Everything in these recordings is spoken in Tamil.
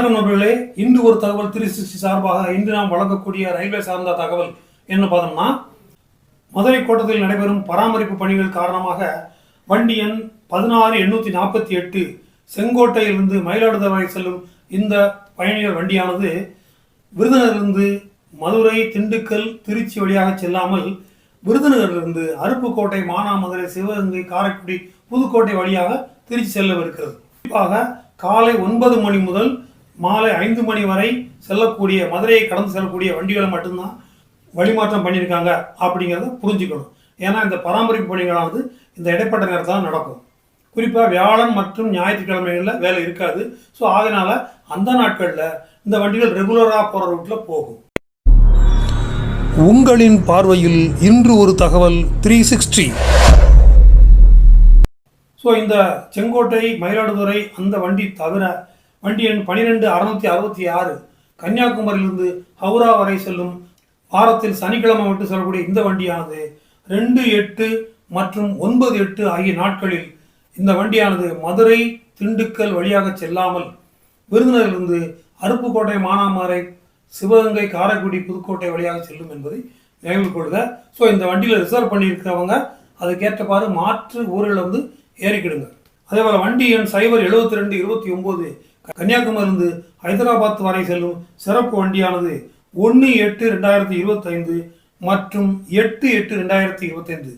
வணக்கம் நண்பர்களே. இன்று ஒரு தகவல் த்ரீ சிக்ஸ்டி சார்பாக இன்று நாம் வழங்கக்கூடிய ரயில்வே சார்ந்த தகவல் என்ன பார்த்தோம்னா மதுரை கோட்டத்தில் நடைபெறும் பராமரிப்பு பணிகள் காரணமாக வண்டி எண் பதினாறு எண்ணூற்றி நாற்பத்தி எட்டு செங்கோட்டையிலிருந்து மயிலாடுதுறை வரை செல்லும் இந்த பயணிகள் வண்டியானது விருதுநகரிலிருந்து மதுரை திண்டுக்கல் திருச்சி வழியாக செல்லாமல் விருதுநகரிலிருந்து அருப்புக்கோட்டை மானாமதுரை சிவகங்கை காரைக்குடி புதுக்கோட்டை வழியாக திருச்சி செல்லவிருக்கிறது. குறிப்பாக காலை ஒன்பது மணி முதல் மாலை ஐந்து மணி வரை செல்லக்கூடிய மதுரையை கடந்து செல்லக்கூடிய வண்டிகளை மட்டும்தான் வழிமாற்றம் பண்ணியிருக்காங்க அப்படிங்கிறத புரிஞ்சுக்கணும். ஏன்னா இந்த பராமரிப்பு பணிகளானது இந்த இடைப்பட்ட நேரத்தில் தான் நடக்கும். குறிப்பாக வியாழன் மற்றும் ஞாயிற்றுக்கிழமைகளில் வேலை இருக்காது. ஸோ அதனால அந்த நாட்களில் இந்த வண்டிகள் ரெகுலராக போகிற ரூட்டில் போகும். உங்களின் பார்வையில் இன்று ஒரு தகவல் த்ரீ சிக்ஸ்டி ஸோ இந்த செங்கோட்டை மயிலாடுதுறை அந்த வண்டி தவிர வண்டி எண் பனிரெண்டு அறுநூத்தி அறுபத்தி ஆறு. கன்னியாகுமரியிலிருந்து ஹவுரா வரை செல்லும் வாரத்தில் சனிக்கிழமை மட்டும் செல்லக்கூடிய இந்த வண்டியானது ரெண்டு எட்டு மற்றும் ஒன்பது எட்டு ஆகிய நாட்களில் இந்த வண்டியானது மதுரை திண்டுக்கல் வழியாக செல்லாமல் விருதுநகரிலிருந்து அருப்புக்கோட்டை மானாமரை சிவகங்கை காரைக்குடி புதுக்கோட்டை வழியாக செல்லும் என்பதை நினைவில் கொள்க. ஸோ இந்த வண்டியில் ரிசர்வ் பண்ணியிருக்கிறவங்க அதுக்கேற்றவாறு மாற்று ஊரில் வந்து ஏறிக்கிடுங்க. அதே போல் வண்டி எண் சைபர் எழுபத்தி ரெண்டு இருபத்தி ஒம்பது கன்னியாகுமரியிலிருந்து ஹைதராபாத் வரை செல்லும் சிறப்பு வண்டியானது ஒன்று எட்டு ரெண்டாயிரத்தி இருபத்தைந்து மற்றும் எட்டு எட்டு ரெண்டாயிரத்தி இருபத்தைந்து.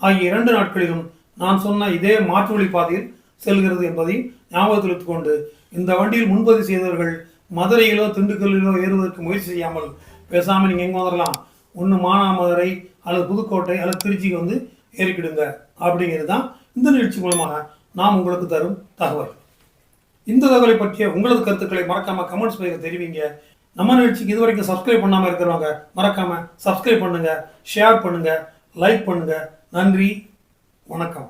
ஆகிய இரண்டு நாட்களிலும் நான் சொன்ன இதே மாற்று வழி பாதையில் செல்கிறது என்பதை ஞாபகத்தில் வைத்துக்கொண்டு இந்த வண்டியில் முன்பதிவு செய்தவர்கள் மதுரையிலோ திண்டுக்கல்லிலோ ஏறுவதற்கு முயற்சி செய்யாமல் பேசாமல் நீங்கள் எங்கே வந்துடலாம் ஒன்று மானாமதுரை அல்லது புதுக்கோட்டை அல்லது திருச்சிக்கு வந்து ஏறிக்கிடுங்க. அப்படிங்கிறது தான் இந்த நிகழ்ச்சி மூலமாக நாம் உங்களுக்கு தரும் தகவல். இந்த தகவலை பற்றிய உங்களது கருத்துக்களை மறக்காம கமெண்ட்ஸ் பகிர தெரிவிங்க. நம்ம நிகழ்ச்சிக்கு இதுவரைக்கும் சப்ஸ்கிரைப் பண்ணாம இருக்கிறவங்க மறக்காம சப்ஸ்கிரைப் பண்ணுங்க ஷேர் பண்ணுங்க லைக் பண்ணுங்க. நன்றி வணக்கம்.